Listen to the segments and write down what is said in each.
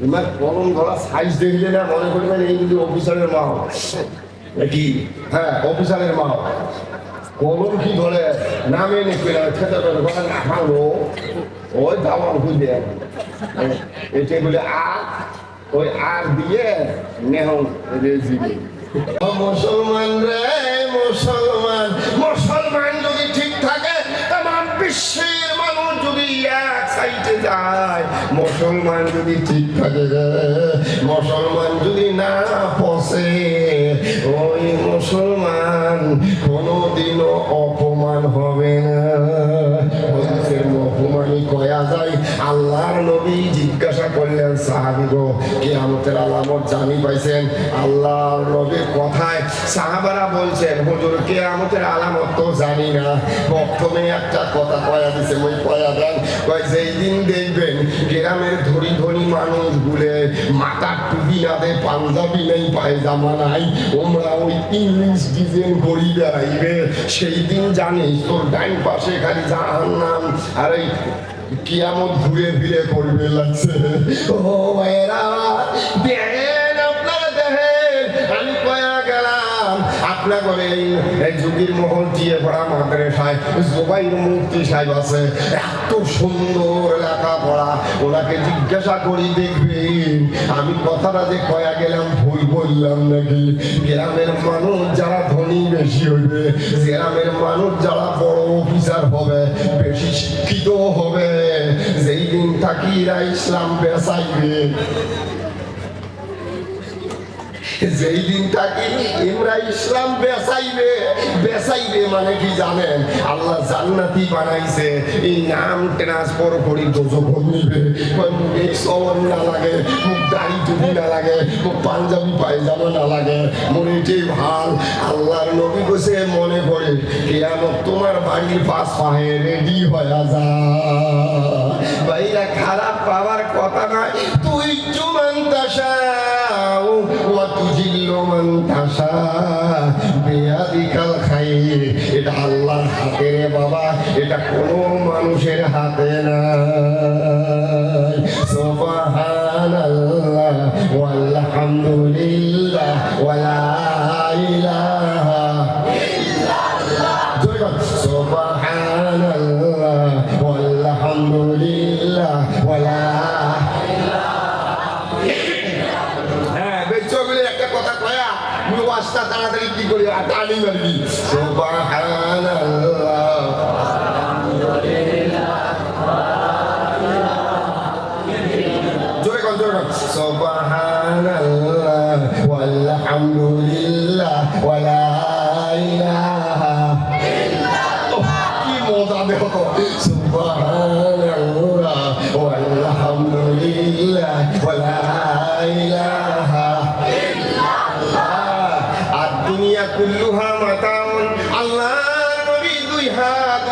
তোমার কলম ধরা সাইজ দেখলে না মনে করবেন এই অফিসারের মা হ্যাঁ অফিসারের মা কলম কি ধরে? নামে বলে ভালো ওই দাওয়ান খুঁজে এটা বলে ওই আর দিয়ে নেহন রেজিবি মুসলমান রে, মুসলমান। মুসলমান যদি ঠিক থাকে তাম বিশ্বের যায়। মুসলমান যদি ঠিক থাকে, মুসলমান যদি না পসে ওই মুসলমান কোনোদিনও অপমান হবে না। অপমানই যায়, আল্লাহর নবী জিজ্ঞাসা করলেন, সাহাবি গো, কিয়ামতের আলামত জানি পাইছেন? আল্লাহর নবীর কথায় সাহাবারা বলছেন, হুজুর, কিয়ামতের আলামত তো জানি না। প্রথমে একটা কথা কয়া দিছে ওই কয়া দেন, কয় দিন দেখবেন গ্রামের ধনী ধনী মানুষ গুলে মাথার টুপি না দে পাঞ্জাবি নেই, পায়জামা নাই, ওমরা ওই ইংলিশ ডিজাইন করি বেড়াইবে। সেই দিন জানিস, তোর ডাইন পাশে খালি জাহান্নাম। আর এই কিয়ামত ঘুরে ফিরে করবে লাগছে। ও এরা আপনার এই যুগের মহল দিয়ে সাহেব আছে। এত সুন্দর ওনাকে জিজ্ঞাসা করি দেখবেন আমি কথাটা যে কয়া গেলাম, ভুল বললাম নাকি? গ্রামের মানুষ যারা ধনী বেশি হইবে, গ্রামের মানুষ যারা বড় অফিসার হবে, বেশি শিক্ষিত হবে। যেই দিন থাকি ইসলাম বেসাইবে যেই দিন থাকি, ইমরা ইসলাম বেসাইবে বেসাইবে মানে কি জানেন? আল্লাহ জান্নাতি বানাইছে। এই নাম ট্রান্সফার করি দোজক নিবে মুখে সবর না লাগে, মুখ দাড়ি টুপি না লাগে, মুখ পাঞ্জাবি, পায়জামা না লাগে, মনে এটাই ভালো। আল্লাহর নবী বসে মনে করে, কেয়ামত তোমার বাড়ির পাশ পাহে রেডি হয়ে যা। বাইরা খারাপ পাওয়ার কথা এটা কোনো মানুষের হাতে না সুবহানাল্লাহ হ্যাঁ বেচো বলে একটা কথা কয়া মুই ওয়াজটা তাড়াতাড়ি কি করি, আর টানি মারবি। সুবহানাল্লাহ।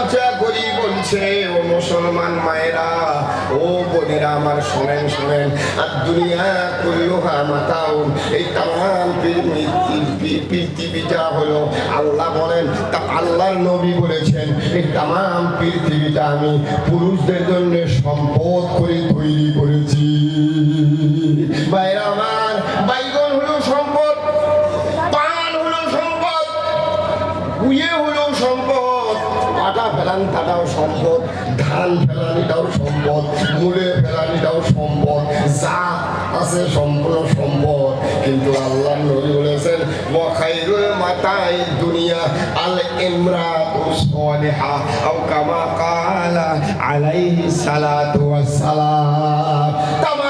উঁচা করি বলছে, ও মুসলমান মায়েরা, ও বোনেরা আমার শোনেন শোনেন। আর দুনিয়া কুল্লুহা মাতাউন, এই তাম পৃথিবীটা হলো আল্লাহ বলেন, তা আল্লাহর নবী বলেছেন, এই তাম পৃথিবীটা আমি পুরুষদের জন্য সম্পদ করে তৈরি করেছি। আটা ফেলানটাও সম্পদ ধান ফেলানিটাও সম্পদ মূলে ফেলানিটাও সম্পদ যা আছে সম্পূর্ণ সম্পদ কিন্তু আল্লাহ নবী বলেছেন, ওয়াখাইরুল মাতাই দুনিয়া আল ইমরাতু সালিহা আও কামা কালা আলাইহি সালাতু ওয়াস সালাম।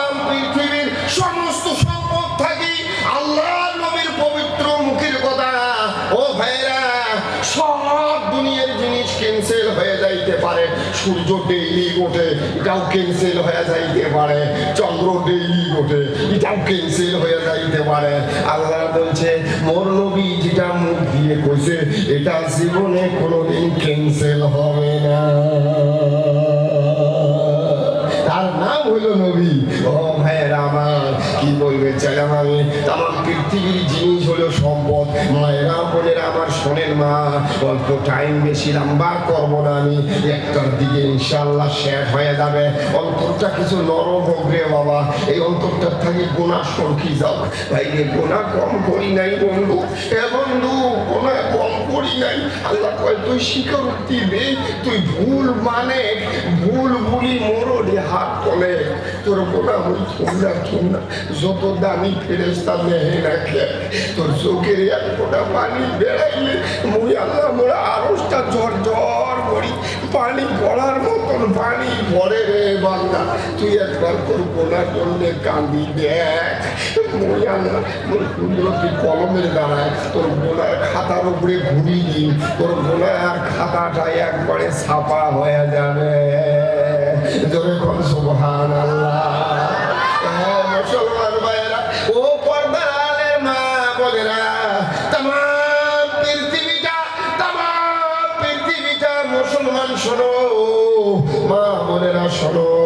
সূর্য ডেইলি ওঠে এটাও ক্যান্সেল হয়ে যাইতে পারে, চন্দ্র ডেইলি ওঠে এটাও ক্যান্সেল হয়ে যাইতে পারে। আল্লাহ বলছে, মোর নবী যেটা মুখ দিয়ে কইছে, এটা জীবনে কোনোদিন ক্যান্সেল হবে না। তার নাম হইল নবী। ও ভাইয়ের আমার, কি বলবে চাইলাম আমি আমার পৃথিবীর জিনিস হলো সম্পদ, মায়েরা বোনেরা আমার শোনেন মা অল্প টাইম বেশি লম্বা করব না আমি। একটার দিকে ইনশাল্লাহ শেষ হয়ে যাবে। অন্তরটা কিছু নরম হোক রে বাবা। এই অন্তরটার থেকে গোনা সরকি যাও। ভাই রে গোনা কম করি নাই বন্ধু। এ বন্ধু, গোনা কম করি নাই। আল্লাহ কয়, তুই স্বীকারোক্তি দে তুই ভুল মানে ভুল ভুলি মোরো রে হাত কলে তোর গোনা হই তোমরা তোমরা যত দামি ফেরেস্তা নেহে রাখে, তোর চোখের এক গোটা পানি বেড়াইলে মুই আল্লাহ মোরা আরসটা করি পানি পড়ার মতন পানি পড়ে রে বান্দা। তুই একবার তোর না করলে কান্দি দেখ। কুদরতি কলমের দ্বারায় তোর গোনার খাতার উপরে ঘুরি দিই তোর গোলার খাতাটা একবারে ছাপা হয়ে যাবে। জোরে কর সুবহান শোনো মা বোনেরা শোনো।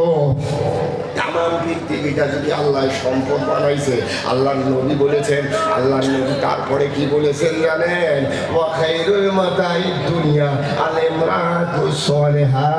পৃথিবীটা যদি আল্লাহ সম্পদ বানাইছে, আল্লাহর নবী বলেছেন, আল্লাহর নবী তারপরে কি বলেছেন জানেন? ওয়াখাইরুল মাতাই দুনিয়া আলেমরাতু সলেহা।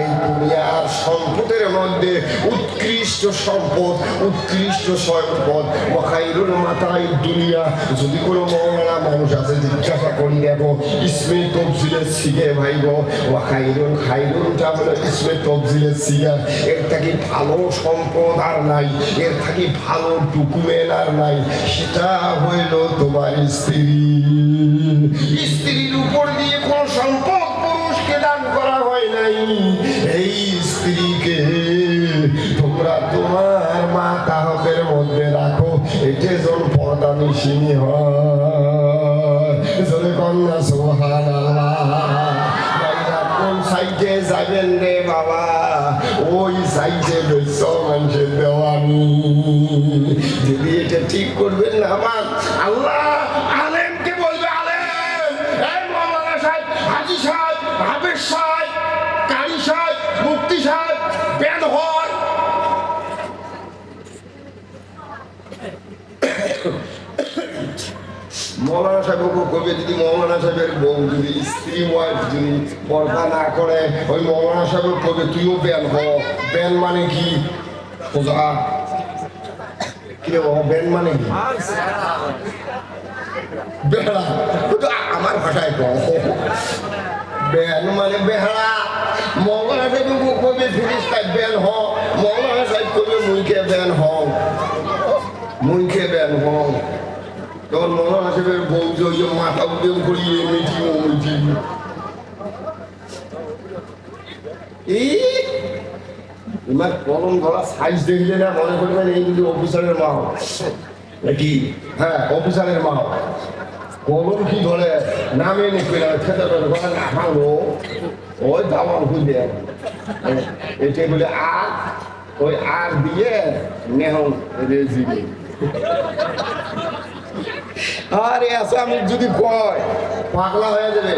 এই দুনিয়ার সম্পদের মধ্যে উৎকৃষ্ট সম্পদ উৎকৃষ্ট সম্পদ। ওয়াখাইরুল মাতাই দুনিয়া। যদি কোনো মৌলানা মানুষ আছে, জিজ্ঞাসা করি দেখো, ইসমে তফজিলের শিখে ভাইব। ওয়াখাইরুল খাইরুলটা হলো ইসমে তফজিলের শিখা এর থেকে ভালো সম্পদ আর নাই। এর থাকি ভালো ডকুমেন্ট আর নাই। সেটা হইল তোমার স্ত্রী। স্ত্রীর উপর দিয়ে কোন সম্পদ পুরুষকে দান করা হয় নাই। এই স্ত্রীকে তোমরা তোমার মা তাহতের মধ্যে রাখো। এতে জন পর্দা মিশিনি হয় কন্যা সোহান। সাইডে যাবেন রে বাবা? ওই সাইডে বেশ মানুষের দেওয়ানি। যদি এটা ঠিক করবেন না আমার আল্লাহ! কবে যদি মৌলানা সাহেবের বউ, যদি স্ত্রী ওয়াইফ যদি পর্দা না করে, ওই মৌলানা সাহেবের কবে তুইও ব্যান হ। ব্যান মানে কি? সোজা কি রে বাবা, ব্যান মানে কি? তো আমার ভাষায় কম ব্যান মানে বেহারা। মৌলানা সাহেব কবে ফিরিস্তায় ব্যান হ। মৌলানা সাহেব কবে মুইকে ব্যান হ মুইকে ব্যান হ বউ যে মাথা উদ্যম করিয়ে মিটি ও এই এবার কলম ধরা সাইজ দেখলে না মনে করবেন এই কিন্তু অফিসারের মাও নাকি? হ্যাঁ অফিসারের মাও কলম কি ধরে নামে নিবে না? খেতে পারে না ওই দাওয়াল খুঁজে এটা বলে আর ওই আর দিয়ে নেহন রেজিবি আরে আসামি যদি কয় পাগলা হয়ে যাবে।